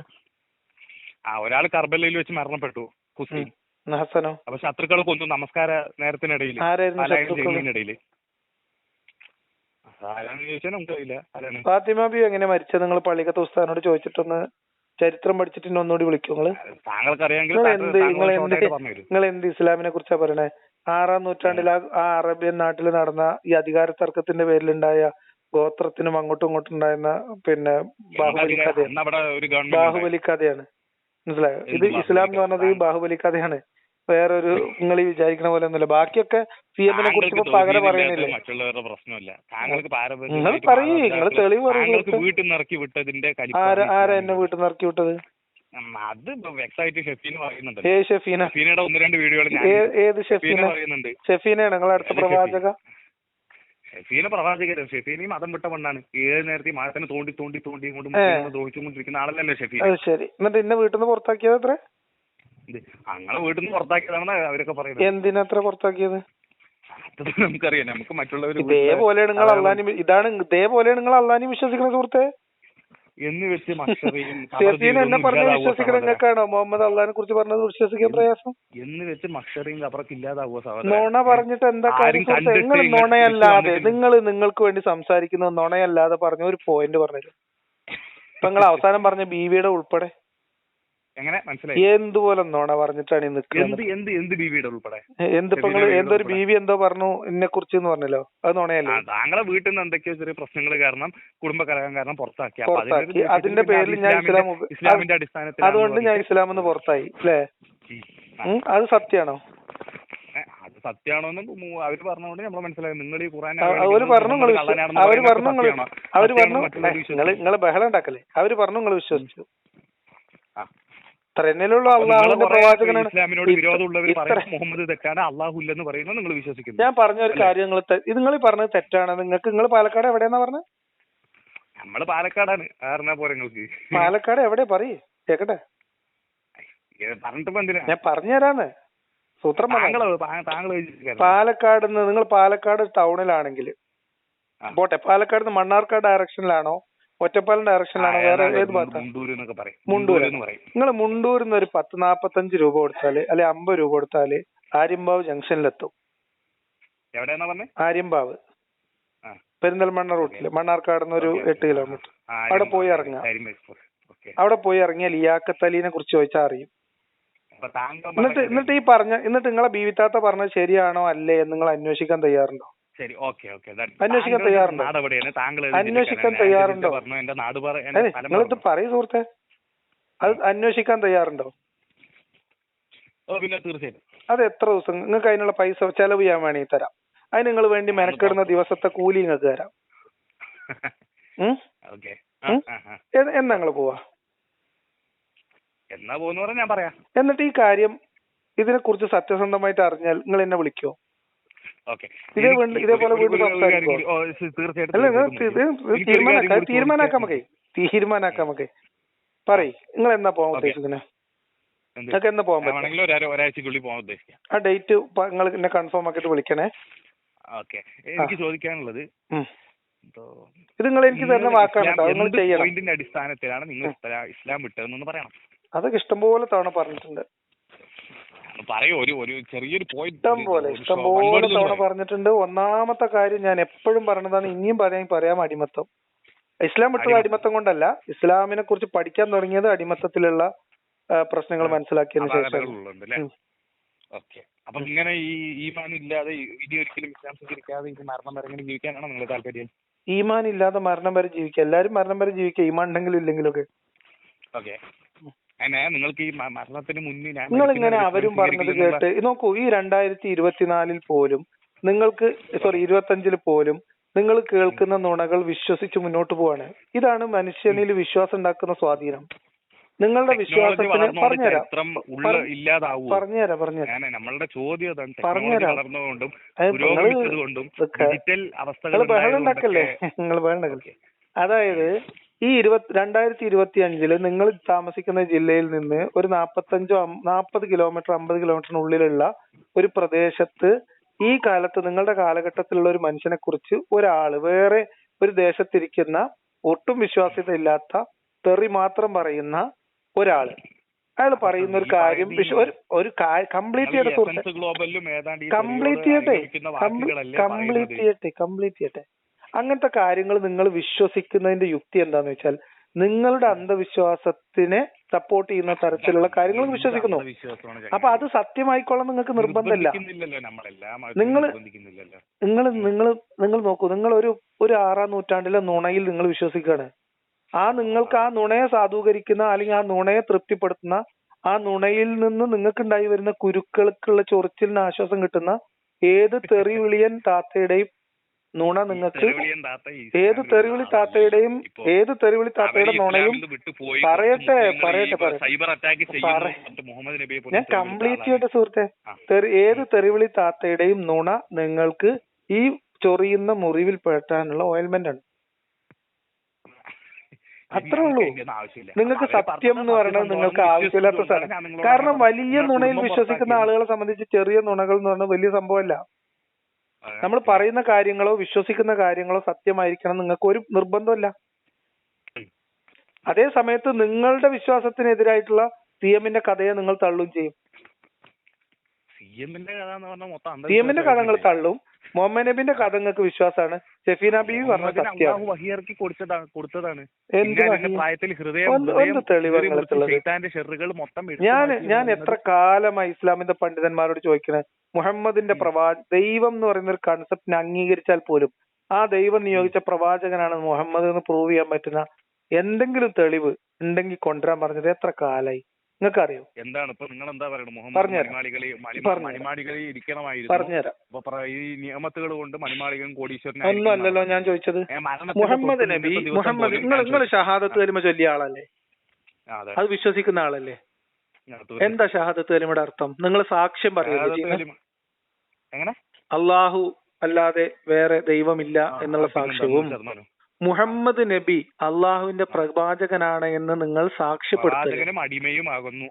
ആ ഒരാൾ കർബലയിൽ വെച്ച് മരണപ്പെട്ടു ഹുസൈൻ. ഹസനോ? അപ്പൊ ശത്രുക്കൾ കൊന്നു നമസ്കാര നേരത്തിനിടയിൽ ചോദിച്ചാൽ ഫാത്തിമ ബി എങ്ങനെ മരിച്ചത്? നിങ്ങൾ പള്ളിക്കത്തെ ഉസ്താദിനോട് ചോദിച്ചിട്ടൊന്ന് ചരിത്രം പഠിച്ചിട്ട് എന്നെ ഒന്നുകൂടി വിളിക്കൂ നിങ്ങൾ. നിങ്ങൾ എന്ത് നിങ്ങൾ എന്ത് ഇസ്ലാമിനെ കുറിച്ചാ പറയണേ? ആറാം നൂറ്റാണ്ടിൽ ആ- അറേബ്യൻ നാട്ടിൽ നടന്ന ഈ അധികാര തർക്കത്തിന്റെ പേരിലുണ്ടായ ഗോത്രത്തിനും അങ്ങോട്ടും ഇങ്ങോട്ടും ഉണ്ടായിരുന്ന പിന്നെ ബാഹുബലി കഥയാണ് ബാഹുബലി കഥയാണ് മനസ്സിലായോ? ഇത് ഇസ്ലാം എന്ന് പറയുന്നത് പറഞ്ഞത് ബാഹുബലി കഥയാണ് വേറൊരു നിങ്ങൾ ഈ വിചാരിക്കണ പോലെ ഒന്നുമില്ല. ബാക്കിയൊക്കെ സി എമ്മിനെ കുറിച്ച് പകരം പറയുന്നില്ലേ മറ്റുള്ളവരുടെ പ്രശ്നമല്ല. താങ്കൾക്ക് നിങ്ങൾ പറയൂ, നിങ്ങൾ തെളിവ് പറയൂ, വീട്ടിൽ നിന്ന് ഇറക്കി വിട്ടതിന്റെ കലിപ്പ് ആരാ എന്നെ വീട്ടിൽ നിന്ന് ഇറക്കി വിട്ടത്? അത് ഷെഫീന് പറയുന്നുണ്ട് ഏ ഷെഫീന. ഷെഫീനയുടെ ഒന്ന് രണ്ട് വീഡിയോകൾ ഞാൻ ഏത് ഷെഫീന ഷെഫീന? പറയുന്നുണ്ട്. ഷെഫീനയാണ് നിങ്ങൾ അടുത്ത പ്രവാചക? ഷെഫീന പ്രവാചകൻ ഷെഫീനയും മതം വിട്ട പെണ്ണാണ്. ഏത് നേരത്തെ മതത്തിനെ തോണ്ടി തോണ്ടി തോണ്ടി ഏ. തോന്നിച്ചുകൊണ്ടിരിക്കുന്ന ശരി. എന്നിട്ട് ഇന്നെ വീട്ടിൽ നിന്ന് പുറത്താക്കിയത് എത്ര? ഇത് അങ്ങനെ വീട്ടിൽ നിന്ന് പുറത്താക്കിയതാണെന്ന് അവരൊക്കെ പറയുന്നത്. എന്തിനത്ര പുറത്താക്കിയത്? നമുക്കറിയാം. നമുക്ക് മറ്റുള്ളവർ ഇതേപോലെയാണ് നിങ്ങൾ അള്ളാനി ഇതാണ് ഇതേപോലെയാണ് നിങ്ങൾ അള്ളാനി വിശ്വസിക്കുന്ന സുഹൃത്തെ? എന്ന് വെച്ച് മക്ഷറിയും എന്നെ പറഞ്ഞ വിശ്വസിക്കണം നിങ്ങൾക്കാണോ? മുഹമ്മദ് അള്ളഹാനെ കുറിച്ച് പറഞ്ഞത് വിശ്വസിക്കാൻ പ്രയാസം? എന്ന് വെച്ച് മക്ഷറിയും കബറൊക്കെ ഇല്ലാതാവുക നോണ പറഞ്ഞിട്ട് എന്താ കാര്യം? നിങ്ങൾ നുണയല്ലാതെ നിങ്ങൾ നിങ്ങൾക്ക് വേണ്ടി സംസാരിക്കുന്ന നുണയല്ലാതെ പറഞ്ഞ ഒരു പോയിന്റ് പറഞ്ഞു ഇപ്പൊ നിങ്ങൾ അവസാനം പറഞ്ഞ ബീവിയുടെ ഉൾപ്പെടെ. എങ്ങനെ? മനസ്സിലായി? എന്തുപോലെ നോണ പറഞ്ഞിട്ടാണ് എന്ത് എന്ത് എന്ത് ബീവിയുടെ ഉൾപ്പെടെ? എന്തിപ്പോ എന്തൊരു. ബീവി എന്തോ പറഞ്ഞു എന്നെ കുറിച്ച് എന്ന് പറഞ്ഞല്ലോ. അത് നോണയല്ലേ? ആ, താങ്കളെ വീട്ടിൽ നിന്ന് എന്തൊക്കെയോ ചെറിയ പ്രശ്നങ്ങൾ കാരണം കുടുംബ കലഹം കാരണം പുറത്താക്കി. അതിന്റെ പേരിൽ ഞാൻ ഇസ്ലാമിന്റെ- ഇസ്ലാം ഇസ്ലാമിന്റെ അടിസ്ഥാനത്തിൽ അതുകൊണ്ട് ഞാൻ ഇസ്ലാം എന്ന് പുറത്തായി അല്ലേ? അത് സത്യാണോ അത് സത്യമാണോന്ന് അവർ പറഞ്ഞുകൊണ്ട് നമ്മൾ മനസ്സിലായി നിങ്ങൾ ഈ ഖുറാൻ അവർ പറഞ്ഞു അവർ പറഞ്ഞു അവർ പറഞ്ഞു നിങ്ങൾ ബഹളം ഉണ്ടാക്കല്ലേ? അവർ പറഞ്ഞു നിങ്ങൾ വിശ്വസിച്ചു. ആ. തന്നെയുള്ള അള്ളാഹുവിന്റെ പ്രവാചകനാണ്. ഇസ്ലാമിനോട് വിരോധമുള്ളവർ പറയുന്നത് മുഹമ്മദ് തെറ്റാണ് അള്ളാഹു ഇല്ലെന്ന് പറയുന്നത് നിങ്ങൾ വിശ്വസിക്കുന്നു. ഞാൻ പറഞ്ഞ ഒരു കാര്യം നിങ്ങൾ ഇത് നിങ്ങൾ പറഞ്ഞത് തെറ്റാണ്. നിങ്ങൾക്ക് നിങ്ങൾ പാലക്കാട് എവിടെയെന്നാ പറഞ്ഞത് നമ്മൾ പാലക്കാടാണ്. അറിഞ്ഞാ പോരെ നിങ്ങൾക്ക്. പാലക്കാട് എവിടെ? പറയ് കേക്കട്ടെ. പറഞ്ഞിട്ടിപ്പോ എന്തിനാ? ഞാൻ പറഞ്ഞുതരാന്ന്. സൂത്രം. പാലക്കാട് നിന്ന് നിങ്ങൾ പാലക്കാട് ടൗണിലാണെങ്കിൽ. പോട്ടെ പാലക്കാട് നിന്ന് മണ്ണാർക്കാട് ഡയറക്ഷനിലാണോ ഒറ്റപ്പാലം ഡയറക്ഷനിലാണോ വേറെ ഏത് ഭാഗത്താണ് മുണ്ടൂര് എന്നൊക്കെ പറയും. മുണ്ടൂർ എന്ന് പറയും. നിങ്ങൾ മുണ്ടൂരിൽ നിന്ന് ഒരു പത്ത് നാപ്പത്തഞ്ച് രൂപ കൊടുത്താൽ അല്ലെ അമ്പത് രൂപ കൊടുത്താൽ ആര്യമ്പാവ് ജംഗ്ഷനിലെത്തും. പറഞ്ഞേ? ആര്യമ്പാവ്. പെരിന്തൽമണ്ണ റൂട്ടിൽ മണ്ണാർക്കാട് നിന്ന് ഒരു എട്ട് കിലോമീറ്റർ. അവിടെ പോയി ഇറങ്ങാം. അവിടെ പോയി ഇറങ്ങിയാൽ ലിയാഖത്ത് അലീനെ കുറിച്ച് ചോദിച്ചാൽ അറിയും. എന്നിട്ട് എന്നിട്ട് ഈ പറഞ്ഞ എന്നിട്ട് നിങ്ങളെ ബീവിത്താത്ത പറഞ്ഞത് ശരിയാണോ അല്ലേ എന്ന് നിങ്ങൾ അന്വേഷിക്കാൻ തയ്യാറുണ്ടോ? ശരി ഓക്കെ ഓക്കെ. അന്വേഷിക്കാൻ തയ്യാറുണ്ടോ? താങ്കൾ അന്വേഷിക്കാൻ? തയ്യാറുണ്ടോ? പറഞ്ഞു എന്റെ നാട് നിങ്ങളിത്. പറയൂ സുഹൃത്തെ. അത് അന്വേഷിക്കാൻ തയ്യാറുണ്ടോ? പിന്നെ തീർച്ചയായിട്ടും. അത് എത്ര ദിവസം? നിങ്ങൾക്ക് അതിനുള്ള പൈസ ചെലവ് ചെയ്യാൻ വേണമെങ്കിൽ തരാം. അതിന് നിങ്ങൾ വേണ്ടി മെനക്കെടുന്ന ദിവസത്തെ കൂലി നിങ്ങൾക്ക് തരാം. എന്നാ നിങ്ങൾ പോവാ? എന്നാ ഞാൻ പറയാം. എന്നിട്ട് ഈ കാര്യം ഇതിനെ കുറിച്ച് സത്യസന്ധമായിട്ട് അറിഞ്ഞാൽ നിങ്ങൾ എന്നെ വിളിക്കോ ഇതേപോലെ വീണ്ടും തീരുമാനാക്കാം നമുക്ക് തീരുമാനാക്കാം നമുക്ക് പറയ് നിങ്ങൾ എന്നാ പോകാൻ ഓക്കേ. ഉദ്ദേശിക്കുന്നത് എന്ത്? നിങ്ങൾക്ക് എന്നാ പോകാൻ ഞാൻ പറ്റും ഒരാഴ്ചക്കുള്ളിൽ പോകാൻ ഉദ്ദേശിക്കാം. ആ ഡേറ്റ് നിങ്ങൾ എന്നെ കൺഫേം ആക്കിയിട്ട് വിളിക്കണേ. ഓക്കെ. എനിക്ക് ചോദിക്കാനുള്ളത്. ഇത് നിങ്ങൾ എനിക്ക് തരുന്ന വാക്കാണ് നിങ്ങൾ ചെയ്യണം. അടിസ്ഥാനത്തിലാണ് നിങ്ങൾ ഇസ്ലാ- ഇസ്ലാം വിട്ടതെന്നൊന്ന് പറയണം. അതൊക്കെ ഇഷ്ടംപോലെ തവണ പറഞ്ഞിട്ടുണ്ട്. പറയൂ ഒരു ഒരു ചെറിയൊരു പോയിന്റ് ഇഷ്ടം പോലെ ഇഷ്ടം പോലെ തവണ പറഞ്ഞിട്ടുണ്ട്. ഒന്നാമത്തെ കാര്യം ഞാൻ എപ്പോഴും പറഞ്ഞതാണ് ഇനിയും പറയാൻ പറയാം അടിമത്തം. ഇസ്ലാം വിട്ടത് അടിമത്തം. കൊണ്ടല്ല ഇസ്ലാമിനെ കുറിച്ച് പഠിക്കാൻ തുടങ്ങിയത് അടിമത്തത്തിലുള്ള പ്രശ്നങ്ങൾ മനസ്സിലാക്കിയ മനസ്സിലാക്കിയതിനു ശേഷം ഓക്കെ. അപ്പൊ ഇങ്ങനെ ഈ ഈമാൻ ഇല്ലാതെ ഇനി ഒരിക്കലും ഇസ്ലാം സ്വീകരിക്കാതെ ഇനി മരണം വരെ ഇങ്ങനെ ജീവിക്കാനാണോ നിങ്ങൾ താല്പര്യം? ഈമാൻ ഇല്ലാതെ മരണം വരെ ജീവിക്കുക. എല്ലാരും മരണം വരെ ജീവിക്കുക. ഈമാൻ ഉണ്ടെങ്കിലും ഇല്ലെങ്കിലും ഒക്കെ ഓക്കെ. അങ്ങനെ നിങ്ങൾക്ക് ഈ മരണത്തിന് മുന്നിൽ ഞാൻ നിങ്ങൾ ഇങ്ങനെ അവരും പറഞ്ഞത് കേട്ട് നോക്കൂ ഈ രണ്ടായിരത്തി ഇരുപത്തിനാലിൽ പോലും നിങ്ങൾക്ക് സോറി ഇരുപത്തഞ്ചിൽ പോലും നിങ്ങൾ കേൾക്കുന്ന നുണകൾ വിശ്വസിച്ച് മുന്നോട്ട് പോവാണ്. ഇതാണ് മനുഷ്യനിൽ വിശ്വാസം ഉണ്ടാക്കുന്ന സ്വാധീനം. നിങ്ങളുടെ വിശ്വാസത്തിന് പറഞ്ഞുതരാം. പറഞ്ഞുതരാം പറഞ്ഞുതരാം. നമ്മളുടെ ചോദ്യം അതാണ്. പറഞ്ഞുതരാം. നിങ്ങൾ ബഹളം ഉണ്ടാക്കല്ലേ? നിങ്ങൾ ബഹളം ഉണ്ടാക്കല്ലേ? അതായത് ഈ ഇരുപത്തി രണ്ടായിരത്തി ഇരുപത്തി അഞ്ചിൽ നിങ്ങൾ താമസിക്കുന്ന ജില്ലയിൽ നിന്ന് ഒരു നാപ്പത്തഞ്ചോ നാപ്പത് കിലോമീറ്റർ അമ്പത് കിലോമീറ്ററിനുള്ളിലുള്ള ഒരു പ്രദേശത്ത് ഈ കാലത്ത് നിങ്ങളുടെ കാലഘട്ടത്തിലുള്ള ഒരു മനുഷ്യനെ കുറിച്ച് ഒരാൾ വേറെ ഒരു ദേശത്തിരിക്കുന്ന ഒട്ടും വിശ്വാസ്യത ഇല്ലാത്ത തെറി മാത്രം പറയുന്ന ഒരാൾ. അയാൾ പറയുന്ന ഒരു കാര്യം ഒരു ഒരു കംപ്ലീറ്റ് ചെയ്യട്ടെ കംപ്ലീറ്റ് ചെയ്യട്ടെ കംപ്ലീറ്റ് ചെയ്യട്ടെ കംപ്ലീറ്റ് ചെയ്യട്ടെ. അങ്ങനത്തെ കാര്യങ്ങൾ നിങ്ങൾ വിശ്വസിക്കുന്നതിന്റെ യുക്തി എന്താന്ന് വെച്ചാൽ നിങ്ങളുടെ അന്ധവിശ്വാസത്തിനെ സപ്പോർട്ട് ചെയ്യുന്ന തരത്തിലുള്ള കാര്യങ്ങൾ വിശ്വസിക്കുന്നു. അപ്പൊ അത് സത്യമായിക്കൊള്ളാൻ നിങ്ങൾക്ക് നിർബന്ധമില്ല. നിങ്ങൾ നിങ്ങൾ നിങ്ങൾ നിങ്ങൾ നോക്കൂ നിങ്ങൾ ഒരു ഒരു ആറാം നൂറ്റാണ്ടിലെ നുണയിൽ നിങ്ങൾ വിശ്വസിക്കുകയാണ്. ആ നിങ്ങൾക്ക് ആ നുണയെ സാധൂകരിക്കുന്ന അല്ലെങ്കിൽ ആ നുണയെ തൃപ്തിപ്പെടുത്തുന്ന ആ നുണയിൽ നിന്ന് നിങ്ങൾക്ക് ഉണ്ടായി വരുന്ന കുരുക്കൾക്കുള്ള ചൊറിച്ചിലിന് ആശ്വാസം കിട്ടുന്ന ഏത് തെറി വിളിയൻ താത്തയുടെയും നുണ നിങ്ങൾക്ക് ഏത് തെറിവിളി താത്തയുടെയും ഏത് തെറിവിളി താത്തയുടെ നുണയും പറയട്ടെ, പറയട്ടെ, പറയട്ടെ. ഞാൻ കംപ്ലീറ്റ്. ചെയ്യട്ടെ സുഹൃത്തെ ഏത് തെറിവിളി താത്തയുടെയും നുണ നിങ്ങൾക്ക് ഈ ചൊറിയുന്ന മുറിവിൽ പെട്ടാനുള്ള ഓയിൽമെന്റ് ആണ് അത്രേ ഉള്ളൂ. നിങ്ങൾക്ക് സത്യം എന്ന് പറയുന്നത് നിങ്ങൾക്ക് ആവശ്യമില്ലാത്ത സ്ഥലം സാധനം കാരണം വലിയ നുണയിൽ വിശ്വസിക്കുന്ന ആളുകളെ സംബന്ധിച്ച് ചെറിയ നുണകൾ എന്ന് പറഞ്ഞാൽ വലിയ സംഭവമല്ല. നമ്മൾ പറയുന്ന കാര്യങ്ങളോ വിശ്വസിക്കുന്ന കാര്യങ്ങളോ സത്യമായിരിക്കണം നിങ്ങൾക്ക് ഒരു നിർബന്ധമില്ല അതേ സമയത്ത് നിങ്ങളുടെ വിശ്വാസത്തിനെതിരായിട്ടുള്ള സി എമ്മിന്റെ കഥയെ നിങ്ങൾ തള്ളും ചെയ്യും. സി എമ്മിന്റെ കഥ നിങ്ങൾ തള്ളും. മുഹമ്മദ് നബിന്റെ കഥ നിങ്ങൾക്ക് വിശ്വാസമാണ്. ഷെഫീന ബീവി പറഞ്ഞ സത്യമാണ് വഹിയർക്കി കൊടുത്തതാണ്? പ്രായത്തിൽ ഹൃദയം മൊത്തം ഞാൻ ഞാൻ എത്ര കാലമായി ഇസ്ലാമിന്റെ പണ്ഡിതന്മാരോട് ചോദിക്കണേ? മുഹമ്മദിന്റെ പ്രവാ ദൈവം എന്ന് പറയുന്ന ഒരു കൺസെപ്റ്റിനെ അംഗീകരിച്ചാൽ പോലും ആ ദൈവം നിയോഗിച്ച പ്രവാചകനാണ് മുഹമ്മദ് എന്ന് പ്രൂവ് ചെയ്യാൻ പറ്റുന്ന എന്തെങ്കിലും തെളിവ് ഉണ്ടെങ്കിൽ കൊണ്ടുവരാൻ പറഞ്ഞത് എത്ര കാലായി? നിങ്ങൾക്കറിയോ? എന്താണ്? ഇപ്പൊ നിങ്ങൾ എന്താ പറയുന്നത് മുഹമ്മദ് പറഞ്ഞുതരാം. മണിമാളികളിൽ മണി- പറഞ്ഞുതരാം. മണിമാളികളിൽ ഇരിക്കണമായിരുന്നു. അപ്പൊ ഈ നിയമത്തുകൾ കൊണ്ട് മണിമാളികളും ഒന്നും അല്ലല്ലോ ഞാൻ ചോദിച്ചത്. മുഹമ്മദ് നബി മുഹമ്മദ് നിങ്ങൾ നിങ്ങൾ ഷഹാദത്ത് കലിമ ചൊല്ലിയ ആളല്ലേ? അതെ. വിശ്വസിക്കുന്ന ആളല്ലേ? എന്താ ഷഹാദത്ത് കലിമയുടെ അർത്ഥം? നിങ്ങൾ സാക്ഷ്യം പറയുന്നത് എങ്ങനെ? അള്ളാഹു അല്ലാതെ വേറെ ദൈവമില്ല എന്നുള്ള സാക്ഷ്യവും. മുഹമ്മദ് നബി അള്ളാഹുവിന്റെ പ്രവാചകനാണ് എന്ന് നിങ്ങൾ സാക്ഷ്യപ്പെടുത്തുന്നു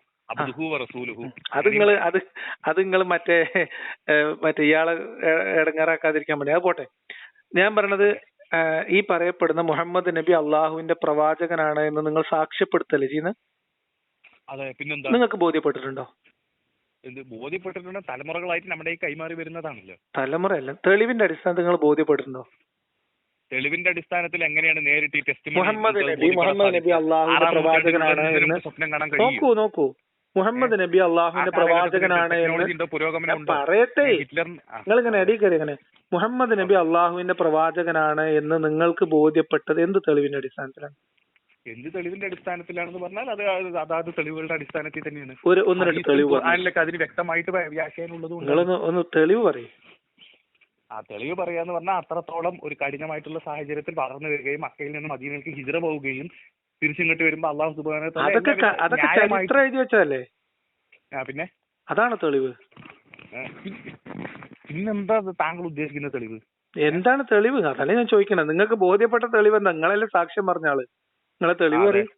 അത് നിങ്ങൾ അത് അത് നിങ്ങൾ മറ്റേ മറ്റേ ഇയാളെ ഇടങ്ങാറാക്കാതിരിക്കാൻ വേണ്ടി. അത് പോട്ടെ. ഞാൻ പറഞ്ഞത് ഈ പറയപ്പെടുന്ന മുഹമ്മദ് നബി അള്ളാഹുവിന്റെ പ്രവാചകനാണ് എന്ന് നിങ്ങൾ സാക്ഷ്യപ്പെടുത്തല്ലേ ചെയ്യുന്നത് അതെ പിന്നെന്താ? നിങ്ങൾക്ക് ബോധ്യപ്പെട്ടിട്ടുണ്ടോ? ബോധ്യപ്പെട്ടിട്ടുണ്ട്? തലമുറകളായിട്ട് നമ്മുടെ കൈമാറി വരുന്നതാണല്ലോ. തലമുറയല്ല തെളിവിന്റെ അടിസ്ഥാനത്തിൽ നിങ്ങൾ ബോധ്യപ്പെട്ടിട്ടുണ്ടോ? തെളിവിന്റെ അടിസ്ഥാനത്തിൽ എങ്ങനെയാണ് നേരിട്ട് ഈ ടെസ്റ്റ് മുഹമ്മദ് നബി മുഹമ്മദ് നബി അള്ളാഹുവിന്റെ പ്രവാചകനാണ് എന്ന് സ്വപ്നം കാണാൻ കഴിയും നോക്കൂ നോക്കൂ. മുഹമ്മദ് നബി അള്ളാഹുവിന്റെ പ്രവാചകനാണ് എന്ന് പറയട്ടെ. നിങ്ങൾ ഇങ്ങനെ ഇങ്ങനെ. മുഹമ്മദ് നബി അള്ളാഹുവിന്റെ പ്രവാചകനാണ് എന്ന് നിങ്ങൾക്ക് ബോധ്യപ്പെട്ടത് എന്ത് തെളിവിന്റെ അടിസ്ഥാനത്തിലാണ്? എന്ത് തെളിവിന്റെ അടിസ്ഥാനത്തിലാണെന്ന് പറഞ്ഞാൽ അത് അത് അതാത് തെളിവുകളുടെ അടിസ്ഥാനത്തിൽ തന്നെയാണ്. ഒരു ഒന്ന് രണ്ട് തെളിവ് അതിന് വ്യക്തമായിട്ട് വ്യാഖ്യാനം ഉള്ളത് ഒന്ന് തെളിവ് പറയും. ആ തെളിവ് പറയാന്ന് പറഞ്ഞാൽ അത്രത്തോളം ഒരു കഠിനമായിട്ടുള്ള സാഹചര്യത്തിൽ വളർന്നു വരികയും മക്കയിൽ നിന്ന് മദീനയിലേക്ക് ഹിജറ പോവുകയും തിരിച്ചിങ്ങോട്ട് വരുമ്പോ അള്ളാഹു സുബാന എഴുതി വെച്ചതല്ലേ? പിന്നെ? അതാണ് തെളിവ്? ആ, പിന്നെന്താ താങ്കൾ ഉദ്ദേശിക്കുന്ന തെളിവ്? എന്താണ് തെളിവ്? അതല്ലേ ഞാൻ ചോദിക്കണം നിങ്ങൾക്ക് ബോധ്യപ്പെട്ട തെളിവ് എന്താ? നിങ്ങളല്ലേ സാക്ഷ്യം പറഞ്ഞ ആൾ. നിങ്ങളെ തെളിവ്. പറയും.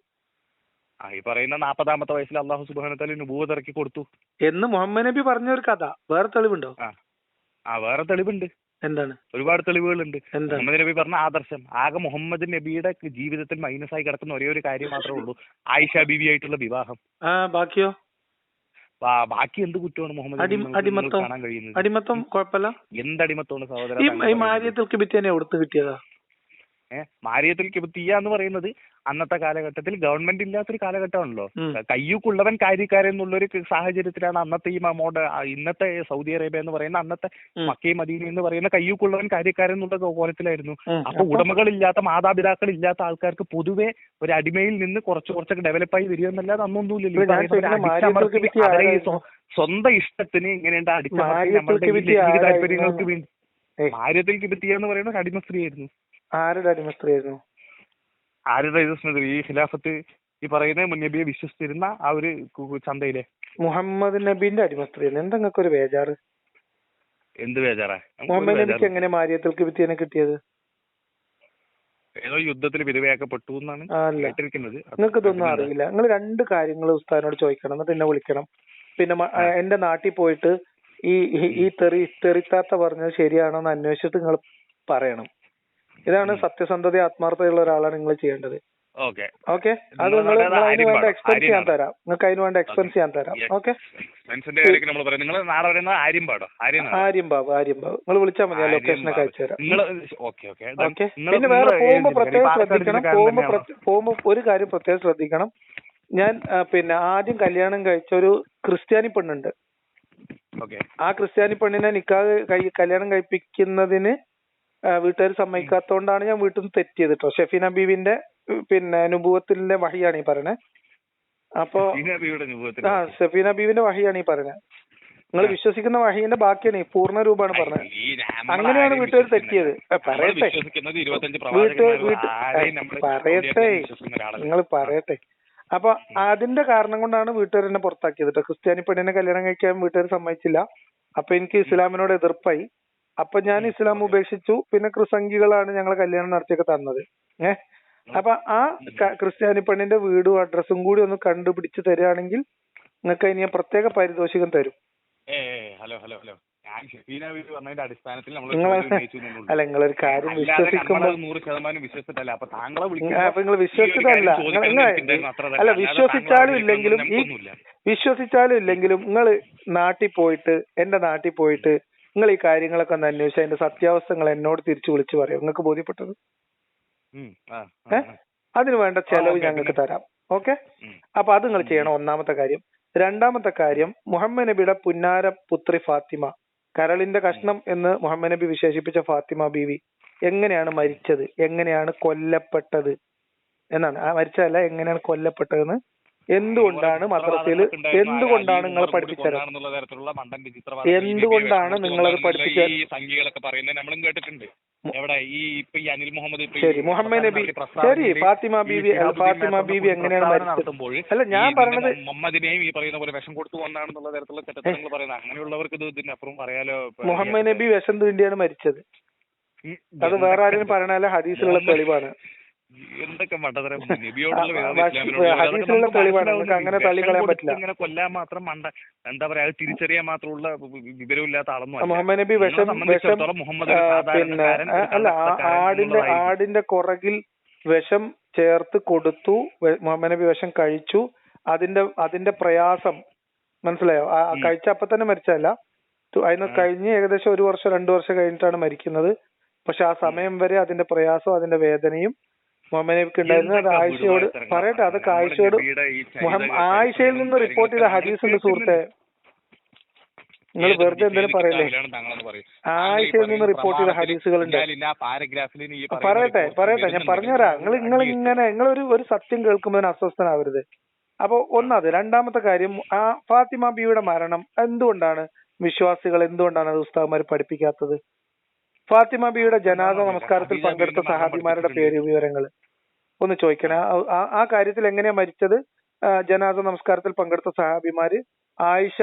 ആ ഈ പറയുന്ന നാപ്പതാമത്തെ വയസ്സിൽ അള്ളാഹു സുബാനത്താലി ഇറക്കി കൊടുത്തു. എന്ന് മുഹമ്മദ് നബി പറഞ്ഞ ഒരു കഥ. വേറെ തെളിവുണ്ടോ? ആ വേറെ തെളിവുണ്ട്. എന്താണ്? ഒരുപാട് തെളിവുകളുണ്ട്. മുഹമ്മദ് നബി പറഞ്ഞ ആദർശം. ആകെ മുഹമ്മദ് നബിയുടെ ജീവിതത്തിൽ മൈനസ് ആയി കിടക്കുന്ന ഒരേ ഒരു കാര്യം മാത്രമേ ഉള്ളൂ. ആയിഷ ബീവി ആയിട്ടുള്ള വിവാഹം. ബാക്കിയോ? ബാക്കി എന്ത് കുറ്റമാണ് മുഹമ്മദ്. കാണാൻ കഴിയുന്നത്? അടിമത്തം കുഴപ്പമില്ല. എന്തടിമത്തമാണ് സഹോദര ഈ? മാര്യത്തിൽ കിബിത്തേനെ എവിടുത്ത് കിട്ടിയതാ. മാരിയത്തിൽ കിബത്തിയ എന്ന് പറയുന്നത് അന്നത്തെ കാലഘട്ടത്തിൽ ഗവൺമെന്റ് ഇല്ലാത്തൊരു കാലഘട്ടമാണല്ലോ. കയ്യൂക്കുള്ളവൻ കാര്യക്കാരൻ എന്നുള്ളൊരു സാഹചര്യത്തിലാണ് അന്നത്തെ ഈ മോഡ ഇന്നത്തെ സൗദി അറേബ്യ എന്ന് പറയുന്ന അന്നത്തെ മക്കേ മക്കയും മദീന എന്ന് പറയുന്ന കയ്യൂക്കുള്ളവൻ കാര്യക്കാരൻ എന്നുള്ള കോലത്തിലായിരുന്നു. അപ്പൊ ഉടമകളില്ലാത്ത മാതാപിതാക്കൾ ഇല്ലാത്ത ആൾക്കാർക്ക് പൊതുവെ ഒരു അടിമയിൽ നിന്ന് കുറച്ച് കുറച്ചൊക്കെ ഡെവലപ്പായി വരിക എന്നല്ലാതെ അന്നൊന്നുമില്ലല്ലോ. സ്വന്തം ഇഷ്ടത്തിന് ഇങ്ങനെയുണ്ട് അടിച്ചമർത്തി നമ്മളുടെ താല്പര്യങ്ങൾക്ക് വേണ്ടി. മാര്യത്തിൽ കിബത്തിയ എന്ന് പറയുന്ന ഒരു അടിമ സ്ത്രീയായിരുന്നു. ആരുടെ അടിമസ്ത്രീയായിരുന്നു ആരുടെ അടിമസ്ത്രീ ഈ ഖിലാഫത്ത് ഈ പറയുന്ന മുന്നബിയെ വിശ്വസിച്ചിരുന്ന ആ ഒരു ചന്തയിലെ? മുഹമ്മദ് നബീന്റെ അടിമസ്ത്രീയാണ് എന്തെങ്കിലും എന്താ നിങ്ങൾക്ക് ഒരു ബേജാറ്? എന്ത് ബേജാറാ മുഹമ്മദ് നബിക്ക് എങ്ങനെ മാരിയത്തിൽ കിബിത്തേനെ കിട്ടിയത്? ഏതോ യുദ്ധത്തിൽ വിധവയാക്കപ്പെട്ടു എന്നാണ് കേട്ടിരിക്കുന്നത്. നിങ്ങൾക്ക് ഇതൊന്നും അറിയില്ല. നിങ്ങൾ രണ്ട് കാര്യങ്ങൾ ഉസ്താദിനോട് ചോദിക്കണം. എന്നിട്ട് എന്നെ വിളിക്കണം. പിന്നെ എന്റെ നാട്ടിൽ പോയിട്ട് ഈ ഈ- ഈ തെറി തെറിത്താത്ത പറഞ്ഞത് ശരിയാണോ എന്ന് അന്വേഷിച്ചിട്ട് നിങ്ങൾ പറയണം. ഇതാണ്. സത്യസന്ധത ആത്മാർത്ഥതയുള്ള ഒരാളാണ് നിങ്ങൾ ചെയ്യേണ്ടത്. ഓക്കെ. ഓക്കെ? അത് നിങ്ങൾ അത് അതിന് വേണ്ട എക്സ്പെൻസ് ചെയ്യാൻ തരാം. നിങ്ങൾക്ക് അതിന് വേണ്ട എക്സ്പെൻസ് ചെയ്യാൻ തരാം. ഓക്കെ? ഫ്രണ്ട്സിന്റെ കാര്യത്തിൽ നമ്മൾ പറയാം നിങ്ങൾ നാളെ പറയുന്നത് ആര്യം പാടോ? ആര്യം ആര്യം ബാബു ആര്യം ബാബു. നിങ്ങൾ വിളിച്ചാൽ മതി ആ ലൊക്കേഷൻ ഒക്കെ അയച്ചു തരാം. നിങ്ങൾ ഓക്കെ ഓക്കെ. ഓക്കെ? പിന്നെ വേറെ പോകുമ്പോ പ്രത്യേകം ശ്രദ്ധിക്കണം. പോകുമ്പോ പോകുമ്പോൾ പോകുമ്പോ ഒരു കാര്യം പ്രത്യേകം ശ്രദ്ധിക്കണം. ഞാൻ പിന്നെ ആദ്യം കല്യാണം കഴിച്ച ഒരു ക്രിസ്ത്യാനി പെണ്ണുണ്ട്. ഓക്കെ. ആ ക്രിസ്ത്യാനി പെണ്ണിനെ നിക്കാ കല്യാണം കഴിപ്പിക്കുന്നതിന് വീട്ടുകാർ സമ്മതിക്കാത്തോണ്ടാണ് ഞാൻ വീട്ടിൽ നിന്ന് തെറ്റിയത് കേട്ടോ ഷെഫീന ബീവിന്റെ പിന്നെ അനുഭവത്തിന്റെ വഹിയാണ് ഈ പറയണേ. അപ്പൊ ആ ഷെഫീന ബീവിന്റെ വഹിയാണ് ഈ പറയണത് നിങ്ങൾ വിശ്വസിക്കുന്ന വഹീന്റെ ബാക്കിയാണ് ഈ പൂർണ രൂപമാണ് പറഞ്ഞത്. അങ്ങനെയാണ് വീട്ടുകാർ തെറ്റിയത് പറയട്ടെ. പറയട്ടെ. നിങ്ങൾ പറയട്ടെ. അപ്പൊ അതിന്റെ കാരണം കൊണ്ടാണ് വീട്ടുകാർ എന്നെ പുറത്താക്കിയത് കേട്ടോ ക്രിസ്ത്യാനി പെണ്ണിനെ കല്യാണം കഴിക്കാൻ വീട്ടുകാർ സമ്മതിച്ചില്ല. അപ്പൊ എനിക്ക് ഇസ്ലാമിനോട് എതിർപ്പായി. അപ്പൊ ഞാൻ ഇസ്ലാം ഉപേക്ഷിച്ചു. പിന്നെ ക്രിസംഖികളാണ് ഞങ്ങളെ കല്യാണം നടത്തിയൊക്കെ തന്നത്. ഏഹ് അപ്പൊ ആ ക്രിസ്ത്യാനി പെണ്ണിന്റെ വീടും അഡ്രസ്സും കൂടി ഒന്ന് കണ്ടുപിടിച്ച് തരികയാണെങ്കിൽ നിങ്ങൾക്ക് അതിന് പ്രത്യേക പാരിതോഷികം തരും. Hello hello hello. ഞാൻ ഷെഫീന വീട് പറഞ്ഞതിന്റെ അടിസ്ഥാനത്തിൽ നമ്മൾ അല്ല നിങ്ങളൊരു കാര്യം വിശ്വസിക്കുമ്പോൾ നൂറ് ശതമാനം വിശ്വസിച്ചിട്ടല്ല. അപ്പൊ താങ്കളെ ആ, അപ്പൊ നിങ്ങൾ വിശ്വസിച്ചതല്ല. അല്ല വിശ്വസിച്ചാലും ഇല്ലെങ്കിലും ഈ വിശ്വസിച്ചാലും ഇല്ലെങ്കിലും നിങ്ങൾ നാട്ടിൽ പോയിട്ട് എന്റെ നാട്ടിൽ പോയിട്ട് നിങ്ങൾ ഈ കാര്യങ്ങളൊക്കെ ഒന്ന് അന്വേഷിച്ച് അതിന്റെ സത്യാവസ്ഥ നിങ്ങൾ എന്നോട് തിരിച്ചു വിളിച്ചു പറയും. നിങ്ങൾക്ക് ബോധ്യപ്പെട്ടത്? ഏഹ് അതിന് വേണ്ട ചെലവ് ഞങ്ങൾക്ക് തരാം. ഓക്കെ. അപ്പൊ അത് നിങ്ങൾ ചെയ്യണം ഒന്നാമത്തെ കാര്യം. രണ്ടാമത്തെ കാര്യം മുഹമ്മദ് നബിയുടെ പുന്നാര പുത്രി ഫാത്തിമ. കരളിന്റെ കഷ്ണം എന്ന് മുഹമ്മദ് നബി വിശേഷിപ്പിച്ച ഫാത്തിമ ബീവി. എങ്ങനെയാണ് മരിച്ചത്? എങ്ങനെയാണ് കൊല്ലപ്പെട്ടത്? എന്നാണ്. ആ മരിച്ചതല്ല എങ്ങനെയാണ് കൊല്ലപ്പെട്ടതെന്ന് എന്തുകൊണ്ടാണ് മദ്രസയിൽ എന്തുകൊണ്ടാണ് നിങ്ങളെ പഠിപ്പിച്ചത്? എന്തുകൊണ്ടാണ് നിങ്ങളത് പഠിപ്പിച്ചത് ഈ സംഖ്യകളൊക്കെ പറയുന്നത് നമ്മളും കേട്ടിട്ടുണ്ട്. എവിടെ? ഈ ഇപ്പൊ ഈ അനിൽ മുഹമ്മദ് ശരി മുഹമ്മദ് നബി ശരി ഫാത്തിമ ബീവി ഫാത്തിമ ബീവി എങ്ങനെയാണ് മരിച്ചത്? നടത്തുമ്പോൾ അല്ല ഞാൻ പറഞ്ഞത് മുഹമ്മദിനെയും ഈ പറയുന്ന പോലെ വിഷം കൊടുത്തു തരത്തിലുള്ള തെറ്റങ്ങൾ പറയുന്നത്. അങ്ങനെയുള്ളവർക്ക് ഇത് ഇതിനപ്പുറം പറയാലോ? മുഹമ്മദ് നബി വിഷം തീണ്ടിയാണ് മരിച്ചത്. അത് വേറെ ആരും പറയണല്ല ഹദീസിലുള്ള തെളിവാണ്. എന്തൊക്കെ. നിങ്ങൾക്ക് അങ്ങനെ തള്ളിക്കളയാൻ പറ്റില്ല. ഇങ്ങനെ കൊല്ലാൻ മാത്രം മണ്ട എന്താ പറയാ അത് തിരിച്ചറിയാൻ മാത്രമുള്ള വിവരമില്ലാത്ത ആളൊന്നും. മുഹമ്മദ് നബി വിഷം മുഹമ്മദ് പിന്നെ അല്ല ആടിന്റെ. ആടിന്റെ പുറകിൽ വിഷം ചേർത്ത് കൊടുത്തു മുഹമ്മദ് നബി വിഷം കഴിച്ചു. അതിന്റെ അതിന്റെ പ്രയാസം മനസ്സിലായോ? കഴിച്ച അപ്പൊ തന്നെ മരിച്ചല്ല അതിന് കഴിഞ്ഞ് ഏകദേശം ഒരു വർഷം രണ്ടു വർഷം കഴിഞ്ഞിട്ടാണ് മരിക്കുന്നത്. പക്ഷെ ആ സമയം വരെ അതിന്റെ പ്രയാസവും അതിന്റെ വേദനയും മുഹമ്മദ് നബിക്ക് ഉണ്ടായിരുന്നു അത് ആയിഷയോട് പറയട്ടെ അതൊക്കെ ആയിഷയോട് ആയിഷയിൽ നിന്ന് റിപ്പോർട്ട് ചെയ്ത ഹദീസ് ഉണ്ട് സുഹൃത്തെ നിങ്ങൾ വെറുതെ എന്തെങ്കിലും പറയല്ലേ? ആയിഷയിൽ നിന്ന് റിപ്പോർട്ട് ചെയ്ത ഹദീസുകൾ ഹദീസുകളുണ്ട്. പറയട്ടെ പറയട്ടെ ഞാൻ പറഞ്ഞുതരാം. നിങ്ങൾ നിങ്ങൾ. ഇങ്ങനെ നിങ്ങൾ ഒരു ഒരു സത്യം കേൾക്കുമ്പോൾ അസ്വസ്ഥനാവരുത്. അപ്പൊ ഒന്നത് രണ്ടാമത്തെ കാര്യം ആ ഫാത്തിമ ബിയുടെ മരണം എന്തുകൊണ്ടാണ്? വിശ്വാസികൾ എന്തുകൊണ്ടാണ് അത് ഉസ്താദ്മാർ പഠിപ്പിക്കാത്തത്? ഫാത്തിമ ബിയുടെ ജനാദ നമസ്കാരത്തിൽ പങ്കെടുത്ത സഹാബിമാരുടെ പേര് വിവരങ്ങൾ ഒന്ന് ചോദിക്കണേ. ആ- കാര്യത്തിൽ എങ്ങനെയാ മരിച്ചത്? ജനാദ ജനാസ നമസ്കാരത്തിൽ പങ്കെടുത്ത സഹാബിമാര് ആയിഷ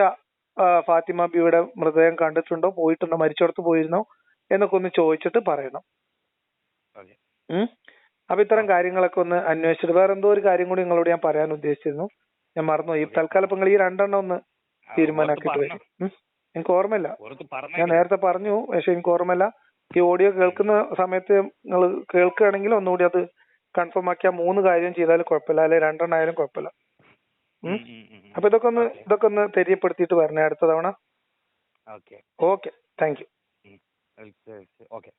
ഫാത്തിമ ബിയുടെ മൃതദേഹം കണ്ടിട്ടുണ്ടോ? പോയിട്ടുണ്ടോ? മരിച്ചിടത്ത് പോയിരുന്നോ? എന്നൊക്കെ ഒന്ന് ചോദിച്ചിട്ട് പറയണം. അപ്പൊ ഇത്തരം കാര്യങ്ങളൊക്കെ ഒന്ന് അന്വേഷിച്ചിട്ട് വേറെ എന്തോ ഒരു കാര്യം കൂടി നിങ്ങളോട് ഞാൻ പറയാൻ ഉദ്ദേശിച്ചിരുന്നു. ഞാൻ മറന്നു ഈ തൽക്കാലം നിങ്ങൾ ഈ രണ്ടെണ്ണം ഒന്ന് തീരുമാനമാക്കിയിട്ട് വരും. എനിക്ക് ഓർമ്മയില്ല. ഞാൻ നേരത്തെ പറഞ്ഞു പക്ഷെ എനിക്ക് ഓർമ്മയില്ല. ഈ ഓഡിയോ കേൾക്കുന്ന സമയത്ത് നിങ്ങൾ കേൾക്കുകയാണെങ്കിൽ ഒന്നുകൂടി അത് കൺഫേം ആക്കിയാൽ മൂന്ന് കാര്യം ചെയ്താലും കുഴപ്പമില്ല. അല്ലെ രണ്ടെണ്ണം ആയാലും കുഴപ്പമില്ല. അപ്പൊ ഇതൊക്കെ ഒന്ന് ഇതൊക്കെ ഒന്ന് തെര്യപ്പെടുത്തിയിട്ട് വരണേ അടുത്ത തവണ. Okay. Okay. Thank you. Okay.